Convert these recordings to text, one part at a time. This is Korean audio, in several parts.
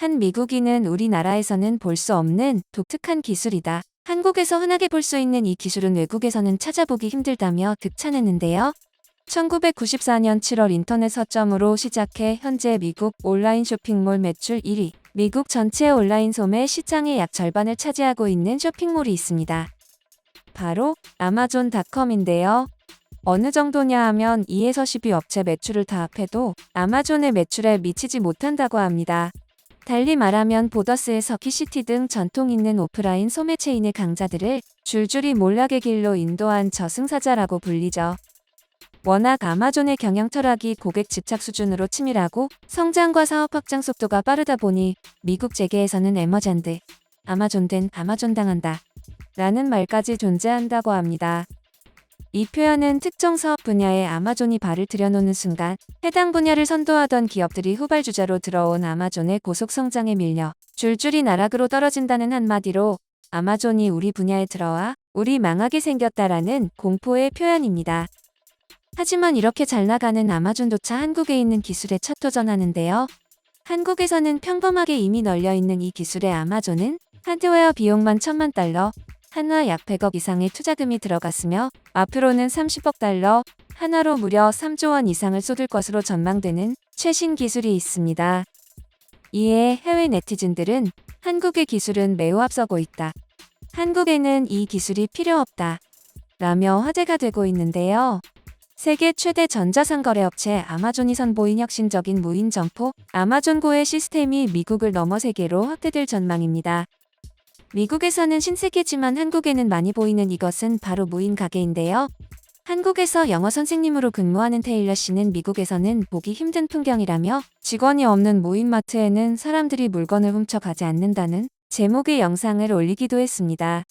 한 미국인은 우리나라에서는 볼 수 없는 독특한 기술이다. 한국에서 흔하게 볼 수 있는 이 기술은 외국에서는 찾아보기 힘들다며 극찬했는데요. 1994년 7월 인터넷 서점으로 시작해 현재 미국 온라인 쇼핑몰 매출 1위, 미국 전체 온라인 소매 시장의 약 절반을 차지하고 있는 쇼핑몰이 있습니다. 바로 아마존닷컴인데요. 어느 정도냐 하면 2에서 10위 업체 매출을 다 합해도 아마존의 매출에 미치지 못한다고 합니다. 달리 말하면 보더스에서 키시티 등 전통 있는 오프라인 소매 체인의 강자들을 줄줄이 몰락의 길로 인도한 저승사자라고 불리죠. 워낙 아마존의 경영 철학이 고객 집착 수준으로 치밀하고 성장과 사업 확장 속도가 빠르다 보니 미국 재계에서는 에머전드, 아마존 된 아마존 당한다. 라는 말까지 존재한다고 합니다. 이 표현은 특정 사업 분야에 아마존이 발을 들여놓는 순간 해당 분야를 선도하던 기업들이 후발주자로 들어온 아마존의 고속 성장에 밀려 줄줄이 나락으로 떨어진다는 한마디로 아마존이 우리 분야에 들어와 우리 망하게 생겼다라는 공포의 표현입니다. 하지만 이렇게 잘 나가는 아마존조차 한국에 있는 기술에 첫 도전하는데요. 한국에서는 평범하게 이미 널려 있는 이 기술의 아마존은 하드웨어 비용만 천만 달러, 한화 약 100억 이상의 투자금이 들어갔으며 앞으로는 30억 달러, 한화로 무려 3조 원 이상을 쏟을 것으로 전망되는 최신 기술이 있습니다. 이에 해외 네티즌들은 한국의 기술은 매우 앞서고 있다. 한국에는 이 기술이 필요 없다. 라며 화제가 되고 있는데요. 세계 최대 전자상거래업체 아마존이 선보인 혁신적인 무인 점포 아마존고의 시스템이 미국을 넘어 세계로 확대될 전망입니다. 미국에서는 신세계지만 한국에는 많이 보이는 이것은 바로 무인 가게인데요. 한국에서 영어 선생님으로 근무하는 테일러 씨는 미국에서는 보기 힘든 풍경이라며 직원이 없는 무인마트에는 사람들이 물건을 훔쳐가지 않는다는 제목의 영상을 올리기도 했습니다.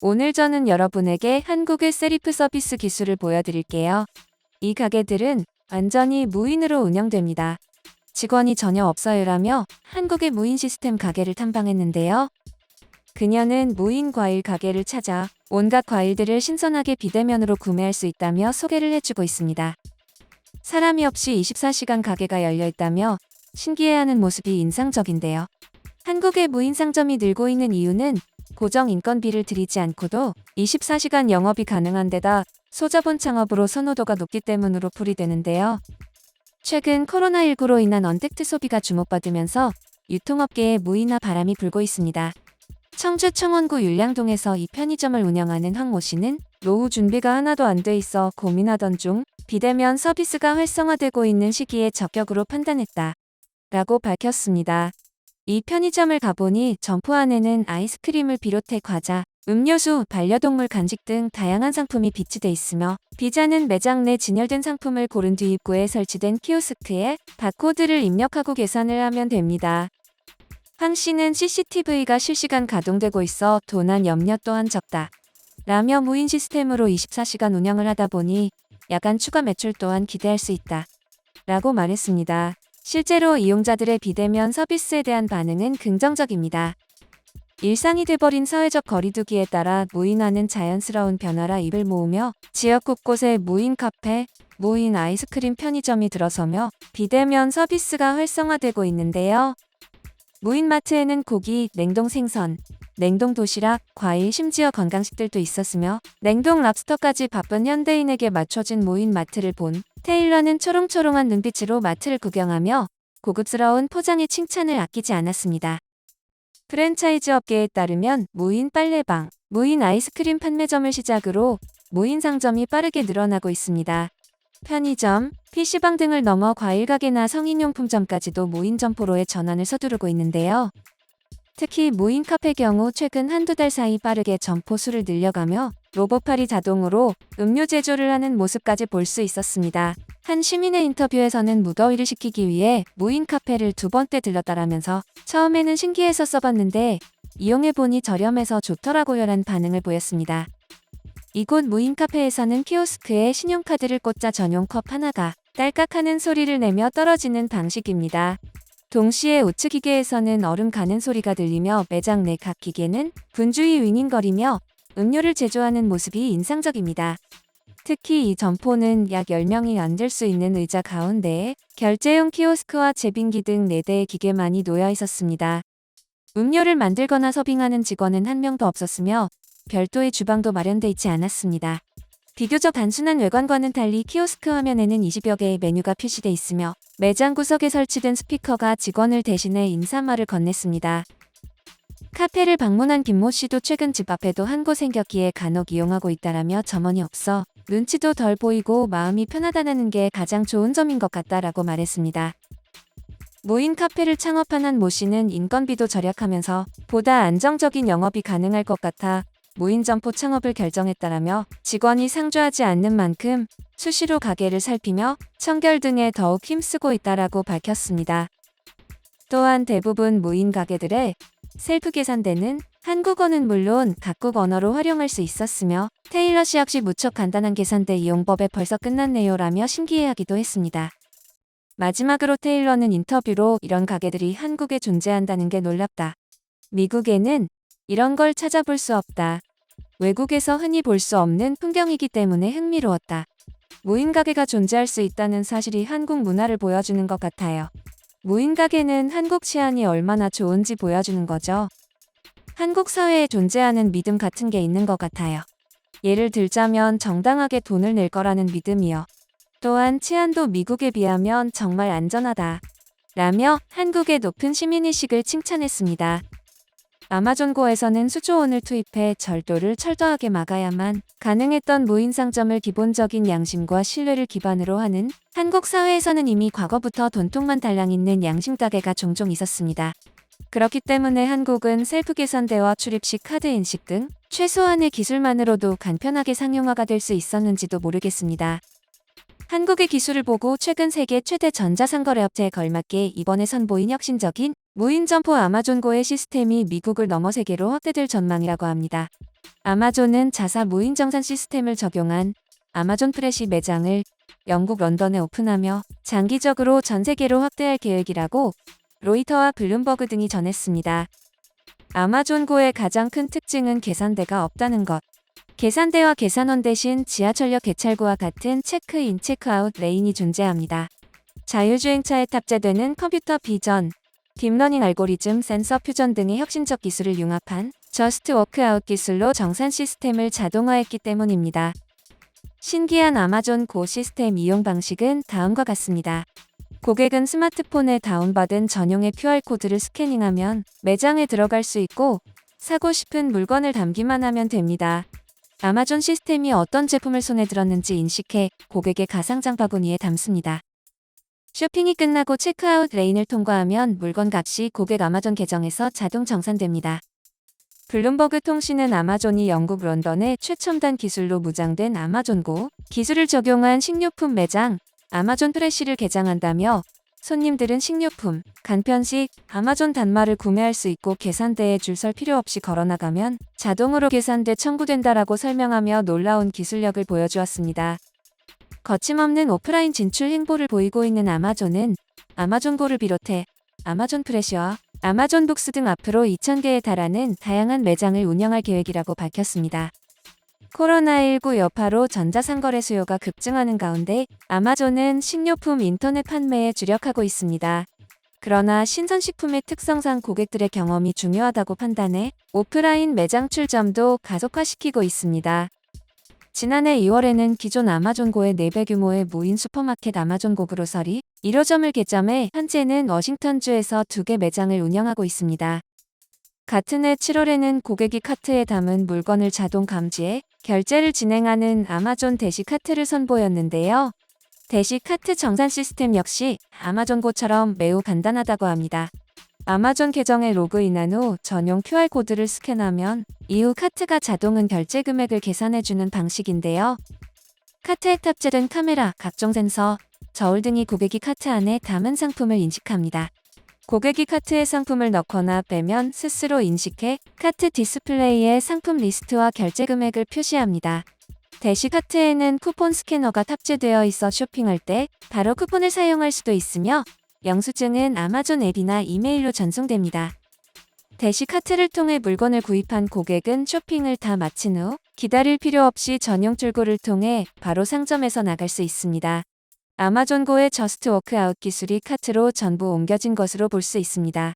오늘 저는 여러분에게 한국의 세리프 서비스 기술을 보여드릴게요. 이 가게들은 완전히 무인으로 운영됩니다. 직원이 전혀 없어요라며 한국의 무인 시스템 가게를 탐방했는데요. 그녀는 무인 과일 가게를 찾아 온갖 과일들을 신선하게 비대면으로 구매할 수 있다며 소개를 해주고 있습니다. 사람이 없이 24시간 가게가 열려 있다며 신기해하는 모습이 인상적인데요. 한국의 무인 상점이 늘고 있는 이유는 고정 인건비를 들이지 않고도 24시간 영업이 가능한 데다 소자본 창업으로 선호도가 높기 때문으로 풀이되는데요. 최근 코로나19로 인한 언택트 소비가 주목받으면서 유통업계에 무인화 바람이 불고 있습니다. 청주 청원구 율량동에서 이 편의점을 운영하는 황모 씨는 노후 준비가 하나도 안 돼 있어 고민하던 중 비대면 서비스가 활성화되고 있는 시기에 적격으로 판단했다. 라고 밝혔습니다. 이 편의점을 가보니 점포 안에는 아이스크림을 비롯해 과자, 음료수, 반려동물 간식 등 다양한 상품이 비치돼 있으며 비자는 매장 내 진열된 상품을 고른 뒤 입구에 설치된 키오스크에 바코드를 입력하고 계산을 하면 됩니다. 황 씨는 CCTV가 실시간 가동되고 있어 도난 염려 또한 적다. 라며 무인 시스템으로 24시간 운영을 하다 보니 야간 추가 매출 또한 기대할 수 있다. 라고 말했습니다. 실제로 이용자들의 비대면 서비스에 대한 반응은 긍정적입니다. 일상이 돼버린 사회적 거리두기에 따라 무인화는 자연스러운 변화라 입을 모으며 지역 곳곳에 무인 카페, 무인 아이스크림 편의점이 들어서며 비대면 서비스가 활성화되고 있는데요. 무인마트에는 고기, 냉동 생선, 냉동 도시락, 과일, 심지어 건강식들도 있었으며 냉동 랍스터까지 바쁜 현대인에게 맞춰진 무인마트를 본 테일러는 초롱초롱한 눈빛으로 마트를 구경하며 고급스러운 포장의 칭찬을 아끼지 않았습니다. 프랜차이즈 업계에 따르면 무인 빨래방, 무인 아이스크림 판매점을 시작으로 무인 상점이 빠르게 늘어나고 있습니다. 편의점, PC방 등을 넘어 과일 가게나 성인용품점까지도 무인 점포로의 전환을 서두르고 있는데요. 특히 무인 카페 경우 최근 한두 달 사이 빠르게 점포 수를 늘려가며 로봇팔이 자동으로 음료 제조를 하는 모습까지 볼 수 있었습니다. 한 시민의 인터뷰에서는 무더위를 식히기 위해 무인 카페를 두 번째 들렀다라면서 처음에는 신기해서 써봤는데 이용해보니 저렴해서 좋더라고요란 반응을 보였습니다. 이곳 무인 카페에서는 키오스크에 신용카드를 꽂자 전용 컵 하나가 딸깍하는 소리를 내며 떨어지는 방식입니다. 동시에 우측 기계에서는 얼음 가는 소리가 들리며 매장 내 각 기계는 분주히 윙윙거리며 음료를 제조하는 모습이 인상적입니다. 특히 이 점포는 약 10명이 앉을 수 있는 의자 가운데에 결제용 키오스크와 제빙기 등 4대의 기계만이 놓여 있었습니다. 음료를 만들거나 서빙하는 직원은 한 명도 없었으며 별도의 주방도 마련돼 있지 않았습니다. 비교적 단순한 외관과는 달리 키오스크 화면에는 20여 개의 메뉴가 표시돼 있으며 매장 구석에 설치된 스피커가 직원을 대신해 인사말을 건넸습니다. 카페를 방문한 김모 씨도 최근 집 앞에도 한 곳 생겼기에 간혹 이용하고 있다라며 점원이 없어 눈치도 덜 보이고 마음이 편하다는 게 가장 좋은 점인 것 같다라고 말했습니다. 무인 카페를 창업한 한 모 씨는 인건비도 절약하면서 보다 안정적인 영업이 가능할 것 같아 무인 점포 창업을 결정했다라며 직원이 상주하지 않는 만큼 수시로 가게를 살피며 청결 등에 더욱 힘쓰고 있다라고 밝혔습니다. 또한 대부분 무인 가게들의 셀프 계산대는 한국어는 물론 각국 언어로 활용할 수 있었으며 테일러 씨 역시 무척 간단한 계산대 이용법에 벌써 끝났네요 라며 신기해하기도 했습니다. 마지막으로 테일러는 인터뷰로 이런 가게들이 한국에 존재한다는 게 놀랍다. 미국에는 이런 걸 찾아볼 수 없다. 외국에서 흔히 볼 수 없는 풍경이기 때문에 흥미로웠다. 무인 가게가 존재할 수 있다는 사실이 한국 문화를 보여주는 것 같아요. 무인 가게는 한국 치안이 얼마나 좋은지 보여주는 거죠. 한국 사회에 존재하는 믿음 같은 게 있는 것 같아요. 예를 들자면 정당하게 돈을 낼 거라는 믿음이요. 또한 치안도 미국에 비하면 정말 안전하다. 라며 한국의 높은 시민의식을 칭찬했습니다. 아마존고에서는 수조 원을 투입해 절도를 철저하게 막아야만 가능했던 무인 상점을 기본적인 양심과 신뢰를 기반으로 하는 한국 사회에서는 이미 과거부터 돈통만 달랑 있는 양심 가게가 종종 있었습니다. 그렇기 때문에 한국은 셀프 계산대와 출입식 카드 인식 등 최소한의 기술만으로도 간편하게 상용화가 될 수 있었는지도 모르겠습니다. 한국의 기술을 보고 최근 세계 최대 전자상거래업체에 걸맞게 이번에 선보인 혁신적인 무인 점포 아마존고의 시스템이 미국을 넘어 세계로 확대될 전망이라고 합니다. 아마존은 자사 무인 정산 시스템을 적용한 아마존 프레시 매장을 영국 런던에 오픈하며 장기적으로 전 세계로 확대할 계획이라고 로이터와 블룸버그 등이 전했습니다. 아마존고의 가장 큰 특징은 계산대가 없다는 것. 계산대와 계산원 대신 지하철역 개찰구와 같은 체크인, 체크아웃 레인이 존재합니다. 자율주행차에 탑재되는 컴퓨터 비전, 딥러닝 알고리즘, 센서 퓨전 등의 혁신적 기술을 융합한 저스트 워크아웃 기술로 정산 시스템을 자동화했기 때문입니다. 신기한 아마존 고 시스템 이용 방식은 다음과 같습니다. 고객은 스마트폰에 다운받은 전용의 QR코드를 스캐닝하면 매장에 들어갈 수 있고 사고 싶은 물건을 담기만 하면 됩니다. 아마존 시스템이 어떤 제품을 손에 들었는지 인식해 고객의 가상장 바구니에 담습니다. 쇼핑이 끝나고 체크아웃 레인을 통과하면 물건 값이 고객 아마존 계정에서 자동 정산됩니다. 블룸버그 통신은 아마존이 영국 런던의 최첨단 기술로 무장된 아마존고 기술을 적용한 식료품 매장 아마존 프레시를 개장한다며 손님들은 식료품, 간편식, 아마존 단말을 구매할 수 있고 계산대에 줄 설 필요 없이 걸어나가면 자동으로 계산대 청구된다라고 설명하며 놀라운 기술력을 보여주었습니다. 거침없는 오프라인 진출 행보를 보이고 있는 아마존은 아마존고를 비롯해 아마존 프레시와 아마존 북스 등 앞으로 2,000개에 달하는 다양한 매장을 운영할 계획이라고 밝혔습니다. 코로나19 여파로 전자상거래 수요가 급증하는 가운데 아마존은 식료품 인터넷 판매에 주력하고 있습니다. 그러나 신선식품의 특성상 고객들의 경험이 중요하다고 판단해 오프라인 매장 출점도 가속화시키고 있습니다. 지난해 2월에는 기존 아마존고의 4배 규모의 무인 슈퍼마켓 아마존고 그로서리 1호점을 개점해 현재는 워싱턴주에서 2개 매장을 운영하고 있습니다. 같은 해 7월에는 고객이 카트에 담은 물건을 자동 감지해 결제를 진행하는 아마존 대시 카트를 선보였는데요. 대시 카트 정산 시스템 역시 아마존고처럼 매우 간단하다고 합니다. 아마존 계정에 로그인한 후 전용 QR코드를 스캔하면 이후 카트가 자동은 결제 금액을 계산해주는 방식인데요. 카트에 탑재된 카메라, 각종 센서, 저울 등이 고객이 카트 안에 담은 상품을 인식합니다. 고객이 카트에 상품을 넣거나 빼면 스스로 인식해 카트 디스플레이에 상품 리스트와 결제 금액을 표시합니다. 대시 카트에는 쿠폰 스캐너가 탑재되어 있어 쇼핑할 때 바로 쿠폰을 사용할 수도 있으며 영수증은 아마존 앱이나 이메일로 전송됩니다. 대시 카트를 통해 물건을 구입한 고객은 쇼핑을 다 마친 후 기다릴 필요 없이 전용 출구를 통해 바로 상점에서 나갈 수 있습니다. 아마존고의 저스트 워크아웃 기술이 카트로 전부 옮겨진 것으로 볼 수 있습니다.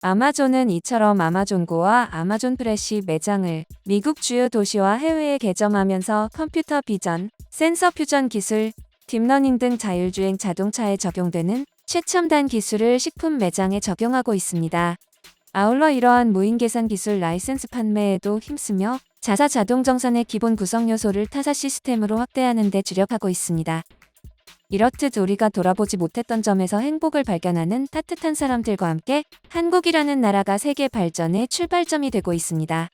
아마존은 이처럼 아마존고와 아마존 프레시 매장을 미국 주요 도시와 해외에 개점하면서 컴퓨터 비전, 센서 퓨전 기술, 딥러닝 등 자율주행 자동차에 적용되는 최첨단 기술을 식품 매장에 적용하고 있습니다. 아울러 이러한 무인 계산 기술 라이센스 판매에도 힘쓰며 자사 자동 정산의 기본 구성 요소를 타사 시스템으로 확대하는 데 주력하고 있습니다. 이렇듯 우리가 돌아보지 못했던 점에서 행복을 발견하는 따뜻한 사람들과 함께 한국이라는 나라가 세계 발전의 출발점이 되고 있습니다.